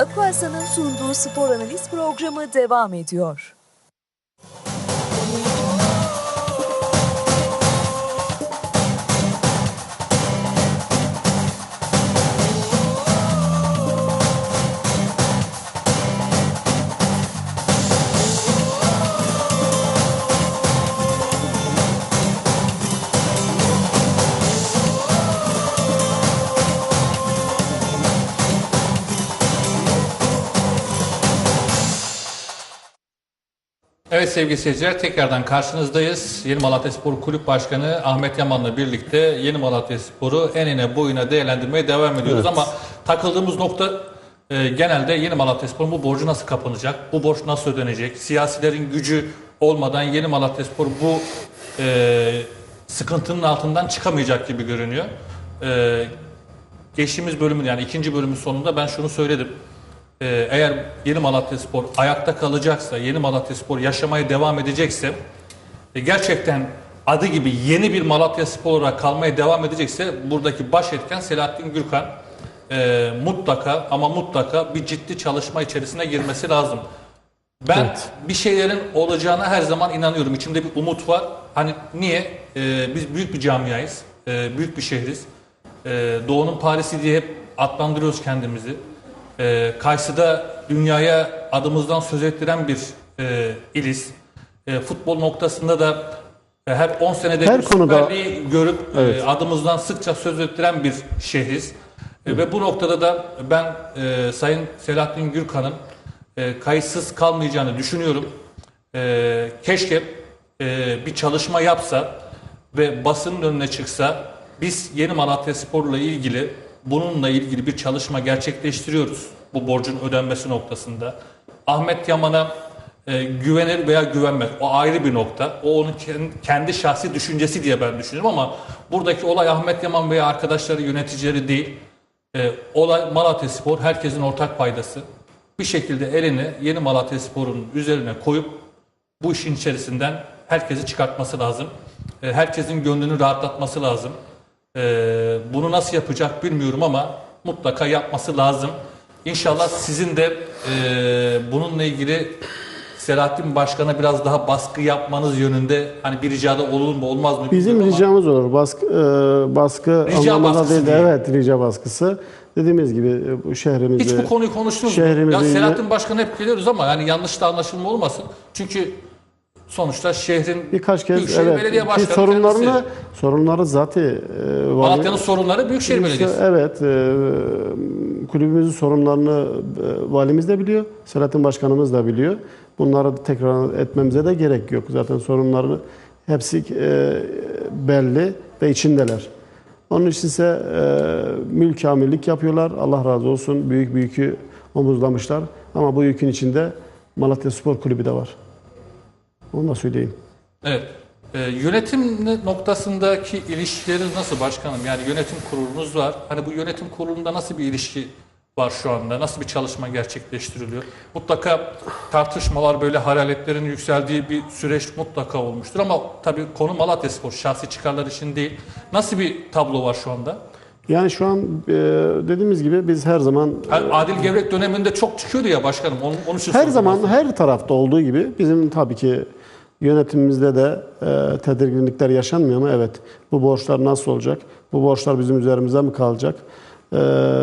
Aquasa'nın sunduğu spor analiz programı devam ediyor. Evet sevgili seyirciler tekrardan karşınızdayız. Yeni Malatya Spor Kulüp Başkanı Ahmet Yaman'la birlikte Yeni Malatya Spor'u enine boyuna değerlendirmeye devam ediyoruz. Evet. Ama takıldığımız nokta e, genelde Yeni Malatya Spor'un bu borcu nasıl kapanacak? Bu borç nasıl ödenecek? Siyasilerin gücü olmadan Yeni Malatya Spor bu e, sıkıntının altından çıkamayacak gibi görünüyor. E, geçtiğimiz bölümün yani ikinci bölümün sonunda ben şunu söyledim. Ee, eğer Yeni Malatya Spor ayakta kalacaksa, Yeni Malatya Spor yaşamaya devam edecekse, e, gerçekten adı gibi yeni bir Malatya Spor olarak kalmaya devam edecekse buradaki baş etken Selahattin Gürkan e, mutlaka ama mutlaka bir ciddi çalışma içerisine girmesi lazım. Ben Evet. bir şeylerin olacağına her zaman inanıyorum. İçimde bir umut var. Hani niye? Ee, biz büyük bir camiayız. Ee, büyük bir şehriz. Ee, Doğu'nun Paris'i diye hep adlandırıyoruz kendimizi. Ee, Kayısı'da dünyaya adımızdan söz ettiren bir e, iliz. E, futbol noktasında da e, her 10 senede Her bir konuda- görüp e, Evet. adımızdan sıkça söz ettiren bir şehriz. E, ve bu noktada da ben e, Sayın Selahattin Gürkan'ın e, kayıtsız kalmayacağını düşünüyorum. E, keşke e, bir çalışma yapsa ve basının önüne çıksa biz Yeni Malatya Spor'la ilgili bununla ilgili bir çalışma gerçekleştiriyoruz bu borcun ödenmesi noktasında. Ahmet Yaman'a e, güvenir veya güvenmez. O ayrı bir nokta. O onun kendi, şahsi düşüncesi diye ben düşünüyorum ama buradaki olay Ahmet Yaman veya arkadaşları yöneticileri değil. E, olay Malatya Spor herkesin ortak paydası. Bir şekilde elini yeni Malatya Spor'un üzerine koyup bu işin içerisinden herkesi çıkartması lazım. E, herkesin gönlünü rahatlatması lazım. E, bunu nasıl yapacak bilmiyorum ama mutlaka yapması lazım. İnşallah sizin de e, bununla ilgili Selahattin Başkan'a biraz daha baskı yapmanız yönünde hani bir ricada olur mu olmaz mı? Bizim ama- ricamız olur. Baskı, e, baskı Rica anlamında değil de evet rica baskısı. Dediğimiz gibi e, bu şehrimizi Hiç bu konuyu konuştunuz mu? Ya Selahattin Başkan hep biliyoruz ama yani yanlış da anlaşılma olmasın. Çünkü sonuçta şehrin birkaç kez Büyükşehir evet Belediye ki Başkanı sorunlarını kendisi. sorunları zaten e, Malatya'nın sorunları Büyükşehir Belediyesi. Evet, e, kulübümüzün sorunlarını e, valimiz de biliyor, Selahattin Başkanımız da biliyor. Bunları tekrar etmemize de gerek yok. Zaten sorunları hepsi e, belli ve içindeler. Onun için ise e, mülk amirlik yapıyorlar. Allah razı olsun. Büyük bir yükü omuzlamışlar. Ama bu yükün içinde Malatya Spor Kulübü de var. Onu da söyleyeyim. Evet. Ee, yönetim noktasındaki ilişkileriniz nasıl başkanım? Yani yönetim kurulunuz var. Hani bu yönetim kurulunda nasıl bir ilişki var şu anda? Nasıl bir çalışma gerçekleştiriliyor? Mutlaka tartışmalar böyle hararetlerin yükseldiği bir süreç mutlaka olmuştur ama tabii konu Malatya Spor şahsi çıkarlar için değil. Nasıl bir tablo var şu anda? Yani şu an e, dediğimiz gibi biz her zaman Yani Adil Gevrek döneminde çok çıkıyordu ya başkanım. Onun, onun için Her zaman aslında. her tarafta olduğu gibi bizim tabii ki yönetimimizde de e, tedirginlikler yaşanmıyor mu? Evet. Bu borçlar nasıl olacak? Bu borçlar bizim üzerimize mi kalacak? E,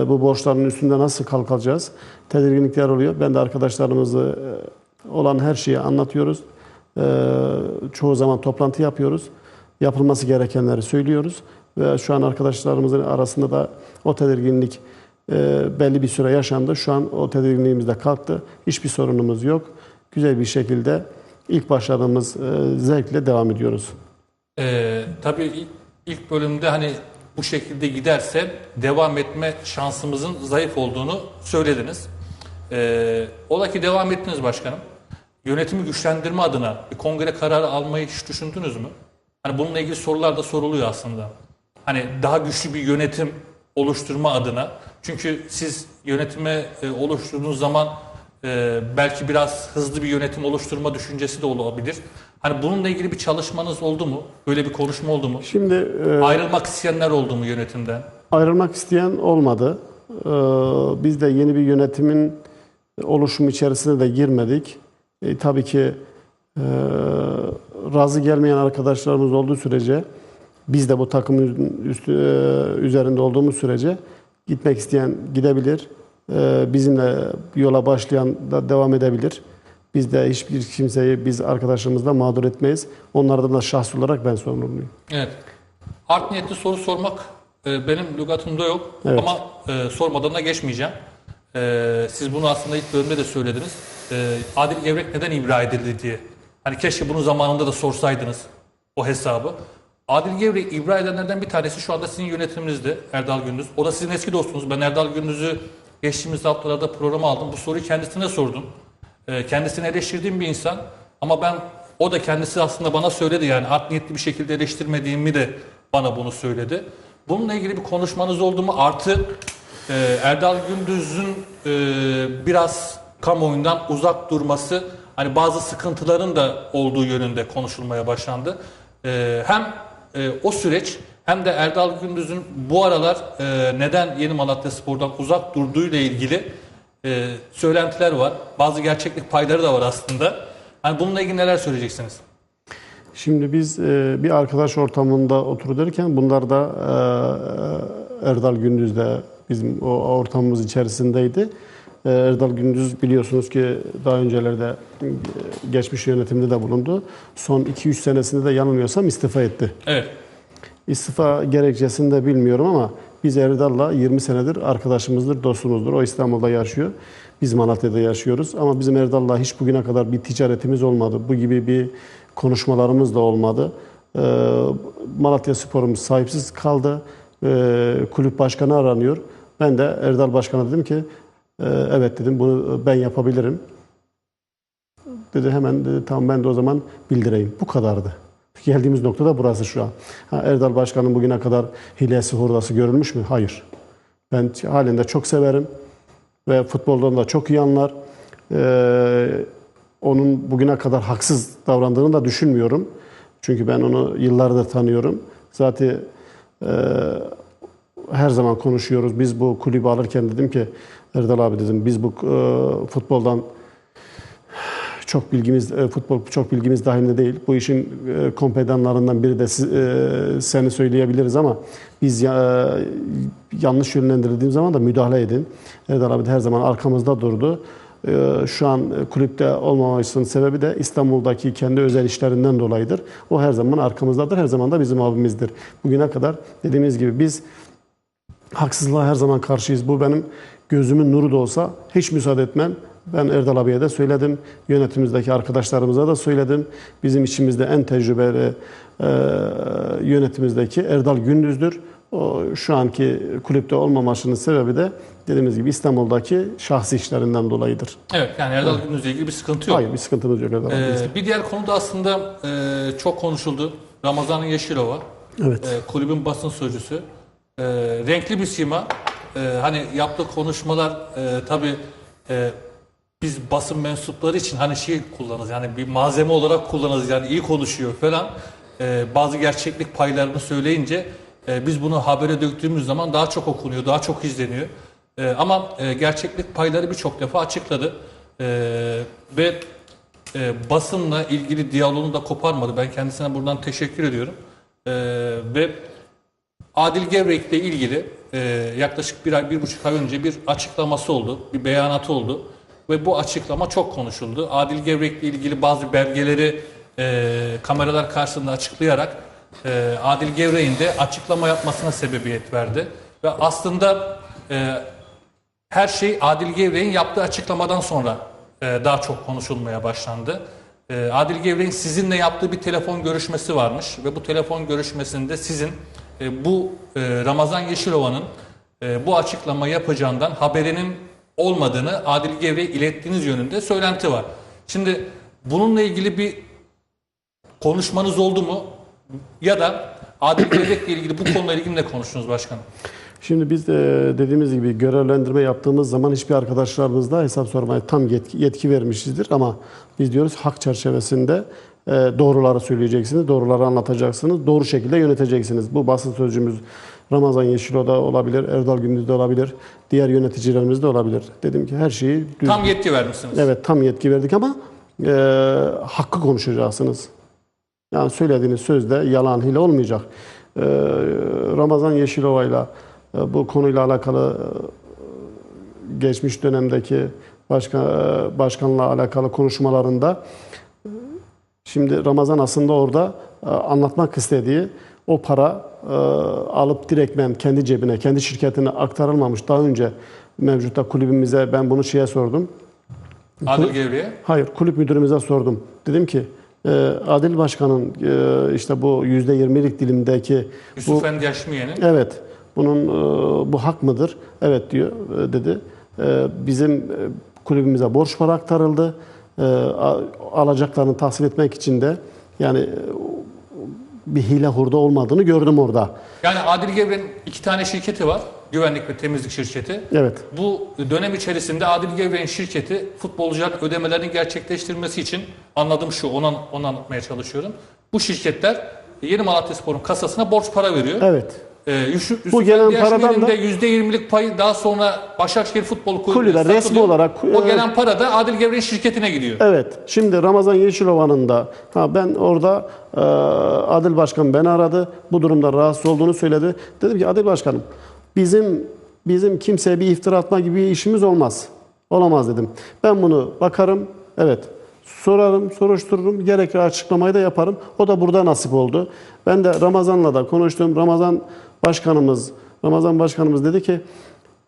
bu borçların üstünde nasıl kalkacağız? Tedirginlikler oluyor. Ben de arkadaşlarımızı e, olan her şeyi anlatıyoruz. E, çoğu zaman toplantı yapıyoruz. Yapılması gerekenleri söylüyoruz. Ve şu an arkadaşlarımızın arasında da o tedirginlik e, belli bir süre yaşandı. Şu an o tedirginliğimiz de kalktı. Hiçbir sorunumuz yok. Güzel bir şekilde ilk başladığımız e, zevkle devam ediyoruz. Ee, tabii ilk, bölümde hani bu şekilde giderse devam etme şansımızın zayıf olduğunu söylediniz. Ee, ola ki devam ettiniz başkanım. Yönetimi güçlendirme adına bir kongre kararı almayı hiç düşündünüz mü? Hani bununla ilgili sorular da soruluyor aslında. Hani daha güçlü bir yönetim oluşturma adına. Çünkü siz yönetime e, oluşturduğunuz zaman e, belki biraz hızlı bir yönetim oluşturma düşüncesi de olabilir. Hani bununla ilgili bir çalışmanız oldu mu? Böyle bir konuşma oldu mu? Şimdi e, Ayrılmak isteyenler oldu mu yönetimden? ayrılmak isteyen olmadı. Ee, biz de yeni bir yönetimin oluşumu içerisine de girmedik. E, tabii ki e, razı gelmeyen arkadaşlarımız olduğu sürece biz de bu takımın üstü, e, üzerinde olduğumuz sürece gitmek isteyen gidebilir. E, bizimle yola başlayan da devam edebilir. Biz de hiçbir kimseyi biz arkadaşlarımızla mağdur etmeyiz. Onlardan da şahsi olarak ben sorumluyum. Evet. Art niyetli soru sormak e, benim lügatımda yok Evet. ama e, sormadan da geçmeyeceğim. E, siz bunu aslında ilk bölümde de söylediniz. Adil Gevrek neden ibra edildi diye. Hani keşke bunu zamanında da sorsaydınız o hesabı. Adil Gevrek ibra edenlerden bir tanesi şu anda sizin yönetiminizde Erdal Gündüz. O da sizin eski dostunuz. Ben Erdal Gündüz'ü geçtiğimiz haftalarda programa aldım. Bu soruyu kendisine sordum. E, kendisini eleştirdiğim bir insan ama ben o da kendisi aslında bana söyledi yani art niyetli bir şekilde eleştirmediğimi de bana bunu söyledi. Bununla ilgili bir konuşmanız oldu mu? Artı e, Erdal Gündüz'ün e, biraz kamuoyundan uzak durması hani bazı sıkıntıların da olduğu yönünde konuşulmaya başlandı. E, hem e, o süreç hem de Erdal Gündüz'ün bu aralar e, neden Yeni Malatya Spor'dan uzak durduğuyla ilgili e, söylentiler var. Bazı gerçeklik payları da var aslında. Hani bununla ilgili neler söyleyeceksiniz? Şimdi biz e, bir arkadaş ortamında otururken bunlar da e, Erdal Gündüz de bizim o ortamımız içerisindeydi. E, Erdal Gündüz biliyorsunuz ki daha öncelerde e, geçmiş yönetimde de bulundu. Son 2-3 senesinde de yanılmıyorsam istifa etti. Evet. İstifa gerekçesini de bilmiyorum ama biz Erdal'la 20 senedir arkadaşımızdır, dostumuzdur. O İstanbul'da yaşıyor. Biz Malatya'da yaşıyoruz. Ama bizim Erdal'la hiç bugüne kadar bir ticaretimiz olmadı. Bu gibi bir konuşmalarımız da olmadı. Ee, Malatya Spor'umuz sahipsiz kaldı. Ee, kulüp başkanı aranıyor. Ben de Erdal Başkan'a dedim ki "Ee, evet dedim bunu ben yapabilirim. Dedi hemen dedi, tamam ben de o zaman bildireyim. Bu kadardı. Geldiğimiz nokta da burası şu an. Ha, Erdal Başkan'ın bugüne kadar hilesi hurdası görülmüş mü? Hayır. Ben halinde çok severim ve futboldan da çok iyi anlar. Ee, onun bugüne kadar haksız davrandığını da düşünmüyorum. Çünkü ben onu yıllardır tanıyorum. Zaten e, her zaman konuşuyoruz. Biz bu kulübü alırken dedim ki Erdal abi dedim biz bu e, futboldan çok bilgimiz e, futbol çok bilgimiz dahilinde değil. Bu işin e, kompedanlarından biri de e, seni söyleyebiliriz ama biz ya, yanlış yönlendirildiğim zaman da müdahale edin. Erdal abi de her zaman arkamızda durdu. Şu an kulüpte olmamasının sebebi de İstanbul'daki kendi özel işlerinden dolayıdır. O her zaman arkamızdadır. Her zaman da bizim abimizdir. Bugüne kadar dediğimiz gibi biz Haksızlığa her zaman karşıyız. Bu benim gözümün nuru da olsa hiç müsaade etmem. Ben Erdal abiye de söyledim. Yönetimimizdeki arkadaşlarımıza da söyledim. Bizim içimizde en tecrübeli e, yönetimimizdeki Erdal Gündüz'dür. O şu anki kulüpte olmamasının sebebi de dediğimiz gibi İstanbul'daki şahsi işlerinden dolayıdır. Evet yani Erdal Gündüz'le ilgili bir sıkıntı yok. Hayır bir sıkıntımız yok Erdal Ee, bir diğer konu da aslında e, çok konuşuldu. Ramazan Yeşilova. Evet. e, kulübün basın sözcüsü. E, renkli bir sima. E, hani yaptığı konuşmalar e, tabii e, biz basın mensupları için hani şey kullanırız yani bir malzeme olarak kullanırız yani iyi konuşuyor falan. E, bazı gerçeklik paylarını söyleyince e, biz bunu habere döktüğümüz zaman daha çok okunuyor, daha çok izleniyor. E, ama e, gerçeklik payları birçok defa açıkladı. E, ve e, basınla ilgili diyaloğunu da koparmadı. Ben kendisine buradan teşekkür ediyorum. E, ve Adil Gevrek'le ilgili e, yaklaşık bir ay, bir buçuk ay önce bir açıklaması oldu, bir beyanatı oldu. Ve bu açıklama çok konuşuldu. Adil Gevrek'le ilgili bazı belgeleri e, kameralar karşısında açıklayarak e, Adil Gevrek'in de açıklama yapmasına sebebiyet verdi. Ve aslında e, her şey Adil Gevrek'in yaptığı açıklamadan sonra e, daha çok konuşulmaya başlandı. E, Adil Gevrek'in sizinle yaptığı bir telefon görüşmesi varmış ve bu telefon görüşmesinde sizin e, bu e, Ramazan Yeşilova'nın e, bu açıklama yapacağından haberinin olmadığını Adil Gevrek'e ilettiğiniz yönünde söylenti var. Şimdi bununla ilgili bir konuşmanız oldu mu? Ya da Adil Gevrek'le ilgili bu konuyla ilgili ne konuştunuz başkanım? Şimdi biz de dediğimiz gibi görevlendirme yaptığımız zaman hiçbir arkadaşlarımızda hesap sormaya tam yetki, yetki vermişizdir. Ama biz diyoruz hak çerçevesinde e, doğruları söyleyeceksiniz, doğruları anlatacaksınız, doğru şekilde yöneteceksiniz. Bu basın sözcüğümüz Ramazan Yeşilo da olabilir, Erdal Gündüz de olabilir, diğer yöneticilerimiz de olabilir. Dedim ki her şeyi düz, Tam yetki vermişsiniz. Evet tam yetki verdik ama e, hakkı konuşacaksınız. Yani söylediğiniz sözde yalan hile olmayacak. E, Ramazan Yeşilova'yla e, bu konuyla alakalı e, geçmiş dönemdeki başkan, e, başkanla alakalı konuşmalarında e, şimdi Ramazan aslında orada e, anlatmak istediği o para e, alıp direktmen kendi cebine, kendi şirketine aktarılmamış. Daha önce mevcutta kulübümüze ben bunu şeye sordum. Adil Gevri'ye. Hayır, kulüp müdürümüze sordum. Dedim ki e, Adil Başkan'ın e, işte bu %20'lik dilimdeki Yusuf Endi Yaşmiye'nin. evet bunun e, bu hak mıdır? Evet diyor e, dedi. E, bizim e, kulübümüze borç para aktarıldı. E, alacaklarını tahsil etmek için de yani bir hile hurda olmadığını gördüm orada. Yani Adil Gevri'nin iki tane şirketi var. Güvenlik ve temizlik şirketi. Evet. Bu dönem içerisinde Adil Gevrek'in şirketi futbolcuların ödemelerini gerçekleştirmesi için anladım şu, onu, onu anlatmaya çalışıyorum. Bu şirketler Yeni Malatyaspor'un kasasına borç para veriyor. Evet. Ee, Yusuf, Bu gelen paradan da- da %20'lik payı daha sonra Başakşehir Futbol Kulübü'ne resmi satılıyor. olarak- o gelen para da Adil Gevrek'in şirketine gidiyor. Evet. Şimdi Ramazan Yeşilova'nın da ha ben orada e, Adil Başkan beni aradı. Bu durumda rahatsız olduğunu söyledi. Dedim ki Adil Başkanım bizim bizim kimseye bir iftira atma gibi bir işimiz olmaz. Olamaz dedim. Ben bunu bakarım. Evet. Sorarım, soruştururum. Gerekli açıklamayı da yaparım. O da burada nasip oldu. Ben de Ramazan'la da konuştum. Ramazan Başkanımız Ramazan Başkanımız dedi ki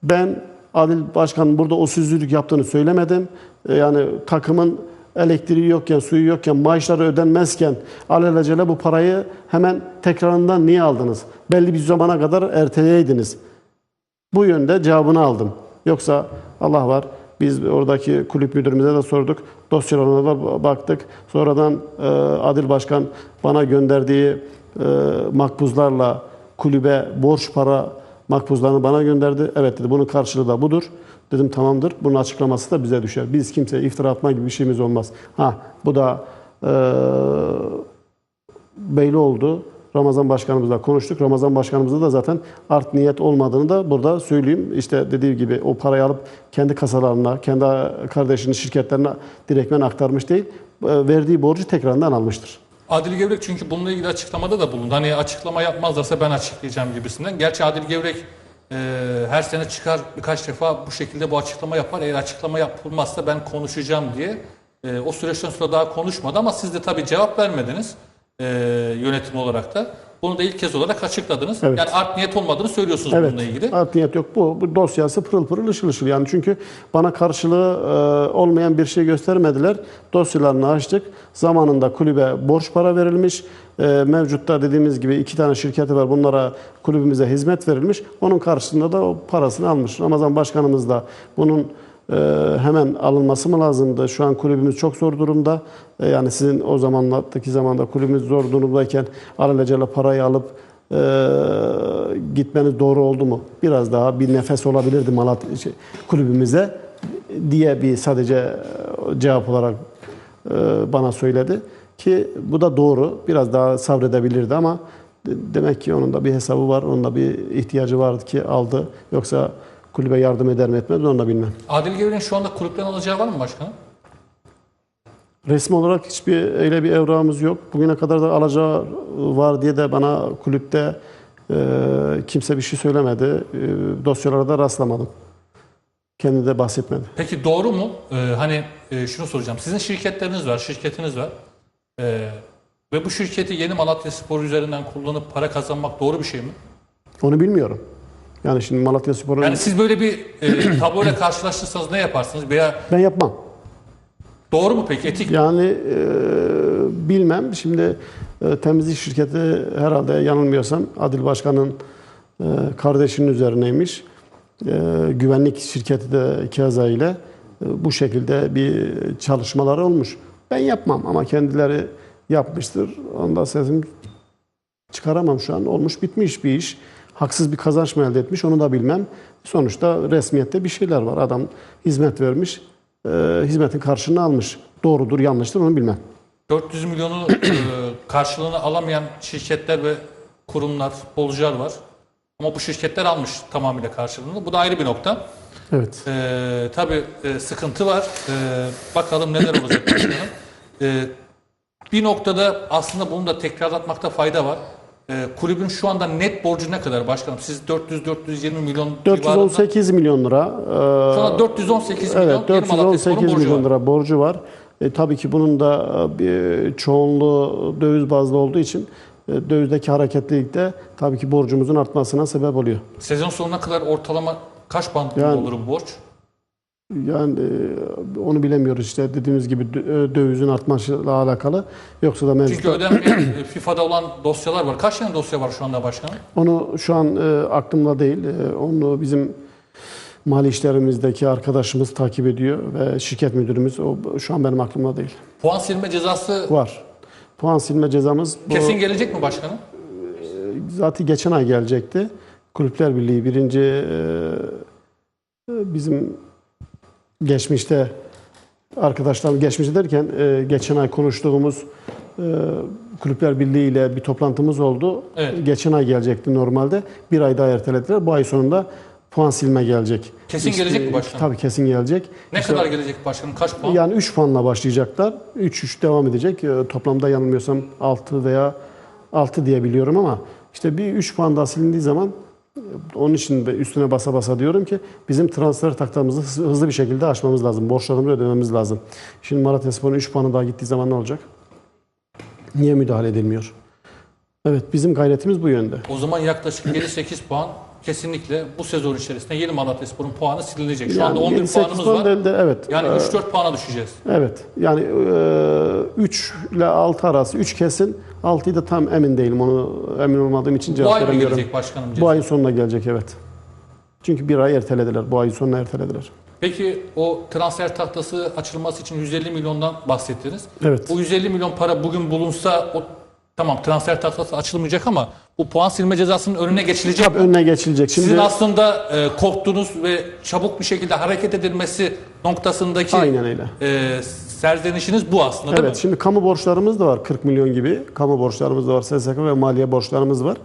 ben Adil Başkan'ın burada o sözlülük yaptığını söylemedim. E, Yani takımın elektriği yokken, suyu yokken, maaşları ödenmezken alelacele bu parayı hemen tekrarından niye aldınız? Belli bir zamana kadar erteleyeydiniz. Bu yönde cevabını aldım. Yoksa Allah var. Biz oradaki kulüp müdürümüze de sorduk. Dosyalarına da baktık. Sonradan e, Adil Başkan bana gönderdiği e, makbuzlarla kulübe borç para makbuzlarını bana gönderdi. Evet dedi bunun karşılığı da budur. Dedim tamamdır. Bunun açıklaması da bize düşer. Biz kimseye iftira atma gibi bir şeyimiz olmaz. Ha bu da e, belli oldu. Ramazan Başkanımızla konuştuk. Ramazan Başkanımızda da zaten art niyet olmadığını da burada söyleyeyim. İşte dediği gibi o parayı alıp kendi kasalarına, kendi kardeşinin şirketlerine direktmen aktarmış değil. e, Verdiği borcu tekrardan almıştır. Adil Gevrek çünkü bununla ilgili açıklamada da bulundu. Hani açıklama yapmazlarsa ben açıklayacağım gibisinden. Gerçi Adil Gevrek e, her sene çıkar birkaç defa bu şekilde bu açıklama yapar. Eğer açıklama yapılmazsa ben konuşacağım diye. E, o süreçten sonra daha konuşmadı ama siz de tabii cevap vermediniz e, yönetim olarak da. Bunu da ilk kez olarak açıkladınız. Evet. Yani art niyet olmadığını söylüyorsunuz Evet. bununla ilgili. Art niyet yok. Bu, bu dosyası pırıl pırıl ışıl ışıl. Yani çünkü bana karşılığı e, olmayan bir şey göstermediler. Dosyalarını açtık. Zamanında kulübe borç para verilmiş. E, mevcutta dediğimiz gibi iki tane şirketi var. Bunlara kulübümüze hizmet verilmiş. Onun karşılığında da o parasını almış. Ramazan Başkanımız da bunun hemen alınması mı lazımdı? Şu an kulübümüz çok zor durumda. E, yani sizin o zamanlardaki zamanda kulübümüz zor durumdayken alelacele parayı alıp e, gitmeniz doğru oldu mu? Biraz daha bir nefes olabilirdi Malatya şey, kulübümüze diye bir sadece e, cevap olarak e, bana söyledi ki bu da doğru. Biraz daha sabredebilirdi ama de- demek ki onun da bir hesabı var. Onun da bir ihtiyacı vardı ki aldı. Yoksa kulübe yardım eder mi etmez mi onu da bilmem. Adil Gevrek'in şu anda kulüpten alacağı var mı başkanım? Resmi olarak hiçbir öyle bir evrağımız yok. Bugüne kadar da alacağı var diye de bana kulüpte e, kimse bir şey söylemedi. E, dosyalara da rastlamadım. Kendi de bahsetmedi. Peki doğru mu? Ee, hani e, şunu soracağım. Sizin şirketleriniz var, şirketiniz var. Ee, ve bu şirketi Yeni Malatya Spor üzerinden kullanıp para kazanmak doğru bir şey mi? Onu bilmiyorum. Yani şimdi Malatya Spor'un Yani siz böyle bir e, tabloyla karşılaştırsanız ne yaparsınız? Veya ben yapmam. doğru mu peki? Etik? Yani e, bilmem. Şimdi e, temizlik şirketi herhalde yanılmıyorsam Adil Başkan'ın e, kardeşinin üzerineymiş. E, güvenlik şirketi de keza ile e, bu şekilde bir çalışmaları olmuş. Ben yapmam ama kendileri yapmıştır. Onda sesim çıkaramam şu an. Olmuş bitmiş bir iş. Haksız bir kazanç mı elde etmiş onu da bilmem. Sonuçta resmiyette bir şeyler var. Adam hizmet vermiş. e, hizmetin karşılığını almış. Doğrudur yanlıştır onu bilmem. 400 milyonu e, karşılığını alamayan şirketler ve kurumlar, futbolcular var. Ama bu şirketler almış tamamıyla karşılığını. Bu da ayrı bir nokta. Evet. Ee, tabii e, sıkıntı var. Ee, bakalım neler olacak. Ee, bir noktada aslında bunu da tekrarlatmakta fayda var. Ee, kulübün şu anda net borcu ne kadar başkanım? Siz 400-420 milyon civarında. 418 milyon lira. e, Şu anda 418 milyon. Evet Yeni Malatyaspor'un 418 borcu milyon lira borcu var. E, tabii ki bunun da e, çoğunluğu döviz bazlı olduğu için e, dövizdeki hareketlilikte tabii ki borcumuzun artmasına sebep oluyor. Sezon sonuna kadar ortalama kaç bandında Yani- olur bu borç? Yani e, onu bilemiyoruz işte dediğimiz gibi e, dövizin artmasıyla alakalı. Yoksa da mevcut. Çünkü ödenmeyen e, FIFA'da olan dosyalar var. Kaç tane dosya var şu anda başkanım? Onu şu an e, aklımda değil. E, onu bizim mali işlerimizdeki arkadaşımız takip ediyor ve şirket müdürümüz o şu an benim aklımda değil. Puan silme cezası Var. Puan silme cezamız bu kesin gelecek mi başkanım? zaten geçen ay gelecekti. Kulüpler Birliği birinci e, e, bizim geçmişte arkadaşlar geçmişte derken e, geçen ay konuştuğumuz e, Kulüpler Birliği ile bir toplantımız oldu. Evet. Geçen ay gelecekti normalde. Bir ay daha ertelediler. Bu ay sonunda puan silme gelecek. Kesin gelecek mi başkanım? Tabii kesin gelecek. Ne İşte- kadar gelecek başkanım? Kaç puan? yani 3 puanla başlayacaklar. 3-3 devam edecek. Ee, Toplamda yanılmıyorsam 6 veya 6 diye biliyorum ama işte bir 3 puan daha silindiği zaman e, onun için üstüne basa basa diyorum ki bizim transfer taktamızı hız- hızlı bir şekilde aşmamız lazım. Borçlarımızı ödememiz lazım. Şimdi Malatya Spor'un 3 puanı daha gittiği zaman ne olacak? Niye müdahale edilmiyor? Evet bizim gayretimiz bu yönde. O zaman yaklaşık 7-8 puan kesinlikle bu sezon içerisinde Yeni Malatyaspor'un puanı silinecek. Şu anda 11 7-8 puanımız puan var. değil de evet. Yani Ee, 3-4 puana düşeceğiz. Evet. Yani 3 ile 6 arası 3 kesin. 6'yı da tam emin değilim. Onu emin olmadığım için Bu cevap ay mı veremiyorum. gelecek başkanım? Bu ayın sonuna gelecek evet. Çünkü bir ay ertelediler. Bu ayın sonuna ertelediler. Peki o transfer tahtası açılması için 150 milyondan bahsettiniz. Evet. Bu 150 milyon para bugün bulunsa o tamam transfer tahtası açılmayacak ama bu puan silme cezasının önüne geçilecek. Tabii önüne geçilecek. Şimdi Sizin aslında e, korktuğunuz ve çabuk bir şekilde hareket edilmesi noktasındaki aynen öyle. e, serzenişiniz bu aslında değil Evet. mi? Şimdi kamu borçlarımız da var. 40 milyon gibi kamu borçlarımız da var. SSK ve maliye borçlarımız var.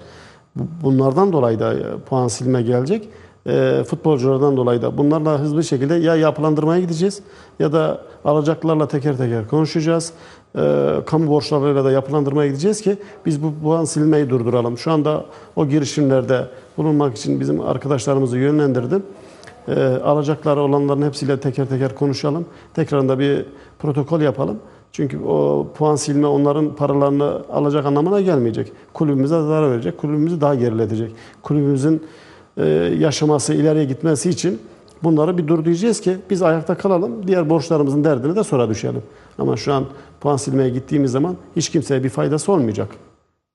Bu- Bunlardan dolayı da e, puan silme gelecek. E, futbolculardan dolayı da bunlarla hızlı bir şekilde ya yapılandırmaya gideceğiz ya da alacaklarla teker teker konuşacağız. E, kamu borçlarıyla da yapılandırmaya gideceğiz ki biz bu puan silmeyi durduralım. Şu anda o girişimlerde bulunmak için bizim arkadaşlarımızı yönlendirdim. E, alacakları olanların hepsiyle teker teker konuşalım. Tekrarında bir protokol yapalım. Çünkü o puan silme onların paralarını alacak anlamına gelmeyecek. Kulübümüze zarar verecek, kulübümüzü daha geriletecek. Kulübümüzün yaşaması, ileriye gitmesi için bunları bir dur diyeceğiz ki biz ayakta kalalım, diğer borçlarımızın derdine de sonra düşelim. Ama şu an puan silmeye gittiğimiz zaman hiç kimseye bir faydası olmayacak.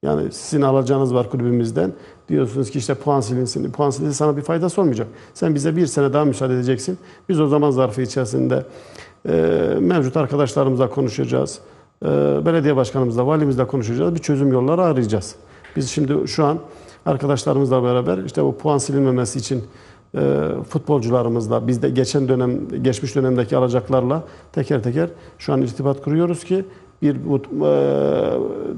Yani sizin alacağınız var kulübümüzden. Diyorsunuz ki işte puan silinsin. Puan silinsin sana bir faydası olmayacak. Sen bize bir sene daha müsaade edeceksin. Biz o zaman zarfı içerisinde e, mevcut arkadaşlarımızla konuşacağız. E, belediye başkanımızla, valimizle konuşacağız. Bir çözüm yolları arayacağız. Biz şimdi şu an arkadaşlarımızla beraber işte bu puan silinmemesi için e, futbolcularımızla biz de geçen dönem geçmiş dönemdeki alacaklarla teker teker şu an irtibat kuruyoruz ki bir bu- e,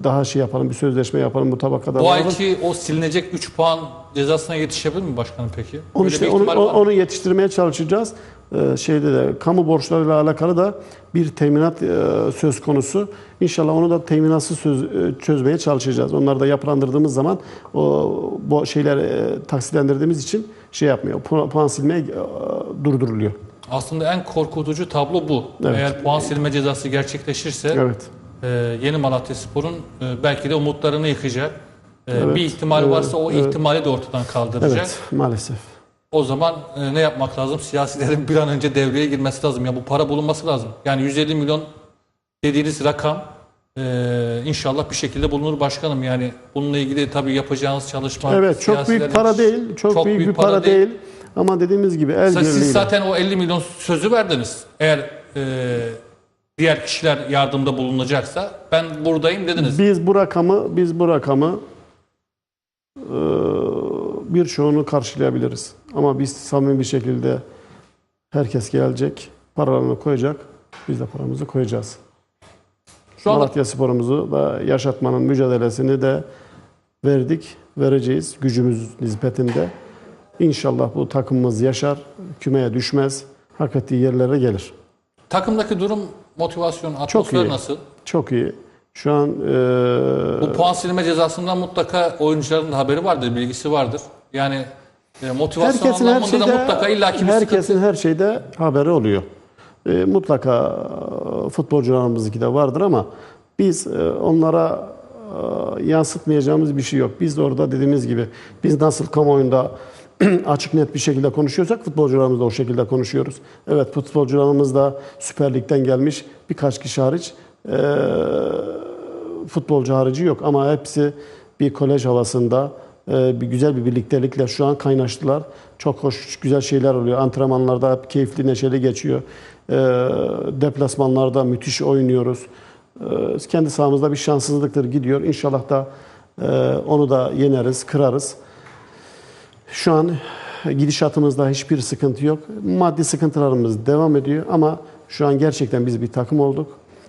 daha şey yapalım, bir sözleşme yapalım bu tabakada. Bu ayki o silinecek 3 puan cezasına yetişebilir mi başkanım peki? Onu, işte, onu, onu yetiştirmeye çalışacağız. Ee, şeyde de kamu borçlarıyla alakalı da bir teminat e, söz konusu. İnşallah onu da teminatsız söz, e, çözmeye çalışacağız. Onları da yapılandırdığımız zaman o bu şeyler e, taksitlendirdiğimiz için şey yapmıyor. Puan, puan silmeye e, durduruluyor. Aslında en korkutucu tablo bu. Evet. Eğer puan silme cezası gerçekleşirse Evet. e, yeni Malatyaspor'un e, belki de umutlarını yıkacak. E, Evet. Bir ihtimal Evet. varsa o ihtimali de ortadan kaldıracak. Evet, maalesef. O zaman e, ne yapmak lazım? Siyasilerin bir an önce devreye girmesi lazım. Ya bu para bulunması lazım. Yani 150 milyon dediğiniz rakam e, inşallah bir şekilde bulunur başkanım. Yani bununla ilgili tabii yapacağınız çalışma Evet, çok büyük para değil. Çok, büyük, bir para, değil. Ama dediğimiz gibi el Siz birliğiyle. zaten o 50 milyon sözü verdiniz. Eğer e, diğer kişiler yardımda bulunacaksa ben buradayım dediniz. Biz bu rakamı biz bu rakamı e, birçoğunu karşılayabiliriz. Ama biz samimi bir şekilde herkes gelecek, paralarını koyacak. Biz de paramızı koyacağız. Şu anda Malatya sporumuzu da yaşatmanın mücadelesini de verdik. vereceğiz gücümüz nispetinde. İnşallah bu takımımız yaşar, kümeye düşmez, hak ettiği yerlere gelir. Takımdaki durum, motivasyon, atmosfer iyi. nasıl? Çok iyi. Şu an e, Bu puan silme cezasından mutlaka oyuncuların da haberi vardır, bilgisi vardır. Yani e, motivasyon herkesin her da şeyde mutlaka illaki bir herkesin sıkıntı. her şeyde haberi oluyor. E, mutlaka e, futbolcularımızdaki de vardır ama biz e, onlara e, yansıtmayacağımız bir şey yok. Biz de orada dediğimiz gibi biz nasıl kamuoyunda açık net bir şekilde konuşuyorsak futbolcularımız da o şekilde konuşuyoruz. Evet futbolcularımız da Süper Lig'den gelmiş birkaç kişi hariç e, futbolcu harici yok ama hepsi bir kolej havasında bir güzel bir birliktelikle şu an kaynaştılar. Çok hoş, güzel şeyler oluyor. Antrenmanlarda hep keyifli, neşeli geçiyor. E, deplasmanlarda müthiş oynuyoruz. E, kendi sahamızda bir şanssızlıktır gidiyor. İnşallah da e, onu da yeneriz, kırarız. Şu an gidişatımızda hiçbir sıkıntı yok. Maddi sıkıntılarımız devam ediyor ama şu an gerçekten biz bir takım olduk.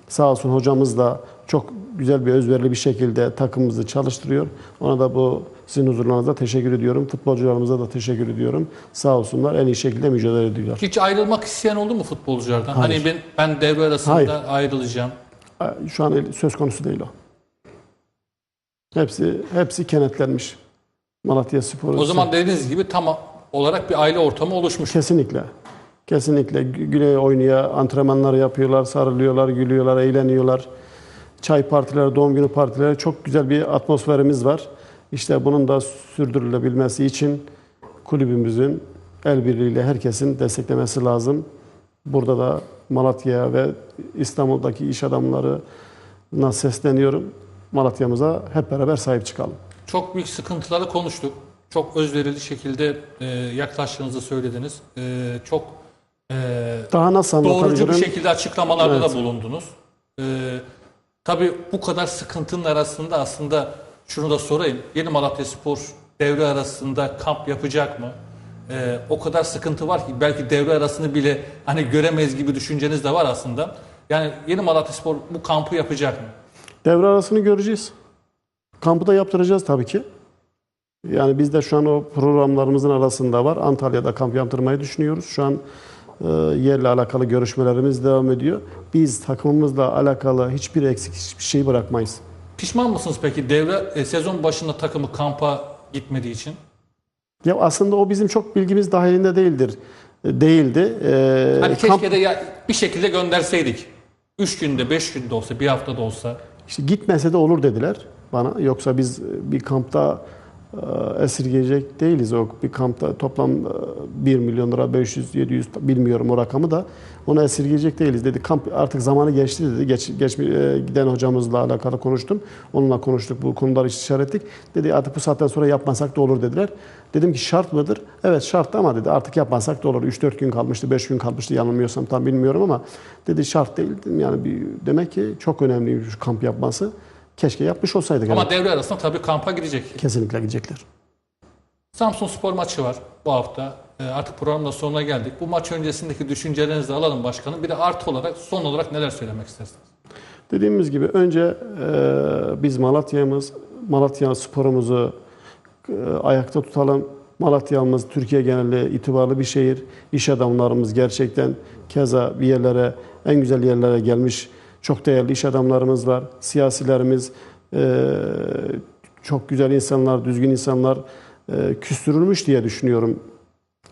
Sağ olsun hocamız da çok güzel bir özverili bir şekilde takımımızı çalıştırıyor. Ona da bu sizin huzurlarınızda teşekkür ediyorum. Futbolcularımıza da teşekkür ediyorum. Sağ olsunlar en iyi şekilde mücadele ediyorlar. Hiç ayrılmak isteyen oldu mu futbolculardan? Hayır. Hani ben, ben devre arasında Hayır. ayrılacağım. Şu an söz konusu değil o. Hepsi hepsi kenetlenmiş. Malatya Spor. O zaman dediğiniz gibi tam olarak bir aile ortamı oluşmuş. Kesinlikle. Kesinlikle Gü- güle oynaya antrenmanlar yapıyorlar, sarılıyorlar, gülüyorlar, eğleniyorlar. Çay partileri, doğum günü partileri çok güzel bir atmosferimiz var. İşte bunun da sürdürülebilmesi için kulübümüzün el birliğiyle herkesin desteklemesi lazım. Burada da Malatya ve İstanbul'daki iş adamlarına sesleniyorum. Malatya'mıza hep beraber sahip çıkalım. Çok büyük sıkıntıları konuştuk. Çok özverili şekilde e, yaklaştığınızı söylediniz. E, çok e, Daha nasıl doğrucu bir şekilde açıklamalarda Evet. da bulundunuz. E, tabii bu kadar sıkıntının arasında aslında şunu da sorayım. Yeni Malatya Spor devre arasında kamp yapacak mı? E, o kadar sıkıntı var ki belki devre arasını bile hani göremeyiz gibi düşünceniz de var aslında. Yani Yeni Malatya Spor bu kampı yapacak mı? Devre arasını göreceğiz. Kampı da yaptıracağız tabii ki. Yani biz de şu an o programlarımızın arasında var. Antalya'da kamp yaptırmayı düşünüyoruz. Şu an yerle alakalı görüşmelerimiz devam ediyor. Biz takımımızla alakalı hiçbir eksik hiçbir şey bırakmayız. Pişman mısınız peki devre e, sezon başında takımı kampa gitmediği için? Ya aslında o bizim çok bilgimiz dahilinde değildir. E, Değildi. E, Hani kamp- keşke de ya bir şekilde gönderseydik. 3 günde, 5 günde olsa, bir haftada olsa. İşte gitmese de olur dediler bana. Yoksa biz bir kampta e, esirgeyecek değiliz. O bir kampta toplam e, 1 milyon lira 500 700 bilmiyorum o rakamı da onu esirgeyecek değiliz dedi. Kamp artık zamanı geçti dedi. Geç, geç e, giden hocamızla alakalı konuştum. Onunla konuştuk bu konuları işarettik. Dedi artık bu saatten sonra yapmasak da olur dediler. Dedim ki şart mıdır? Evet şart ama dedi artık yapmasak da olur. 3-4 gün kalmıştı, 5 gün kalmıştı yanılmıyorsam tam bilmiyorum ama dedi şart değil. Yani bir, demek ki çok önemliymiş kamp yapması. Keşke yapmış olsaydık. Ama evet. devre arasında tabii kampa gidecek. Kesinlikle gidecekler. Samsun Spor maçı var bu hafta. E, Artık programın da sonuna geldik. Bu maç öncesindeki düşüncelerinizi de alalım başkanım. Bir de artı olarak son olarak neler söylemek istersiniz? Dediğimiz gibi önce e, biz Malatya'mız, Malatya sporumuzu e, ayakta tutalım. Malatya'mız Türkiye genelinde itibarlı bir şehir. İş adamlarımız gerçekten keza bir yerlere, en güzel yerlere gelmiş çok değerli iş adamlarımız var. Siyasilerimiz e, çok güzel insanlar, düzgün insanlar e, küstürülmüş diye düşünüyorum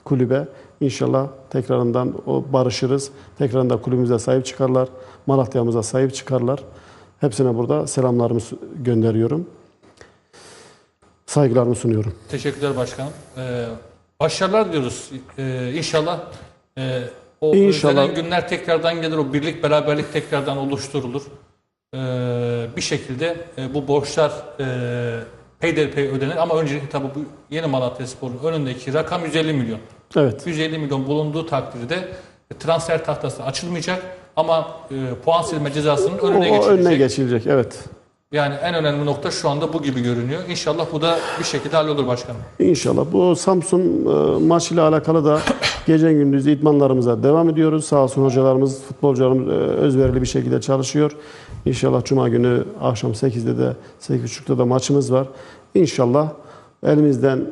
kulübe. İnşallah tekrarından o barışırız. Tekrarında kulübümüze sahip çıkarlar. Malatya'mıza sahip çıkarlar. Hepsine burada selamlarımı gönderiyorum. Saygılarımı sunuyorum. Teşekkürler başkanım. E, başarılar diliyoruz. E, inşallah e, o İnşallah. özlenen günler tekrardan gelir. O birlik beraberlik tekrardan oluşturulur. E, bir şekilde e, bu borçlar e, peyderpey ödenir. Ama öncelikle tabii bu yeni Malatya Spor'un önündeki rakam 150 milyon. Evet. 150 milyon bulunduğu takdirde e, transfer tahtası açılmayacak ama e, puan silme cezasının O, önüne o geçilecek. önüne geçilecek. Evet. Yani en önemli nokta şu anda bu gibi görünüyor. İnşallah bu da bir şekilde hallolur başkanım. İnşallah. Bu Samsun e, maç ile alakalı da gece gündüz idmanlarımıza devam ediyoruz. Sağ olsun hocalarımız, futbolcularımız e, özverili bir şekilde çalışıyor. İnşallah Cuma günü akşam 8'de de 8.30'da da maçımız var. İnşallah elimizden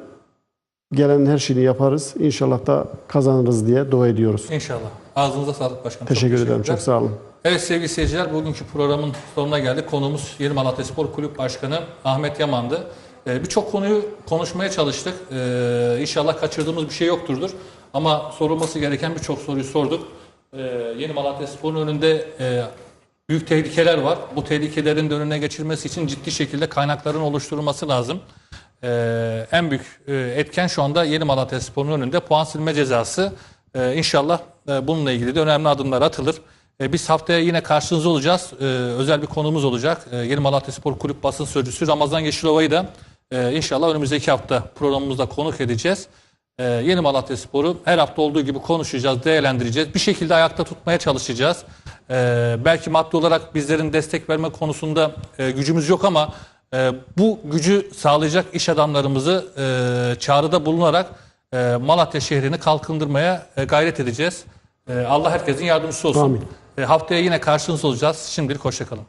gelen her şeyini yaparız. İnşallah da kazanırız diye dua ediyoruz. İnşallah. Ağzınıza sağlık başkanım. Çok Teşekkür ederim. Çok sağ olun. Evet sevgili seyirciler bugünkü programın sonuna geldik. Konuğumuz Yeni Malatya Spor Kulüp Başkanı Ahmet Yaman'dı. Ee, Birçok konuyu konuşmaya çalıştık. Ee, inşallah kaçırdığımız bir şey yokturdur. Ama sorulması gereken birçok soruyu sorduk. Ee, Yeni Malatya Spor'un önünde e, büyük tehlikeler var. Bu tehlikelerin de önüne geçilmesi için ciddi şekilde kaynakların oluşturulması lazım. Ee, en büyük e, etken şu anda Yeni Malatya Spor'un önünde puan silme cezası. Ee, inşallah e, bununla ilgili de önemli adımlar atılır. E, Biz haftaya yine karşınızda olacağız. E, Özel bir konumuz olacak. E, Yeni Malatya Spor Kulüp basın sözcüsü Ramazan Yeşilova'yı da e, inşallah önümüzdeki hafta programımızda konuk edeceğiz. E, Yeni Malatya Spor'u her hafta olduğu gibi konuşacağız, değerlendireceğiz. Bir şekilde ayakta tutmaya çalışacağız. E, Belki maddi olarak bizlerin destek verme konusunda e, gücümüz yok ama e, bu gücü sağlayacak iş adamlarımızı e, çağrıda bulunarak e, Malatya şehrini kalkındırmaya e, gayret edeceğiz. E, Allah herkesin yardımcısı olsun. Amin. E, haftaya yine karşınızda olacağız. Şimdilik hoşçakalın.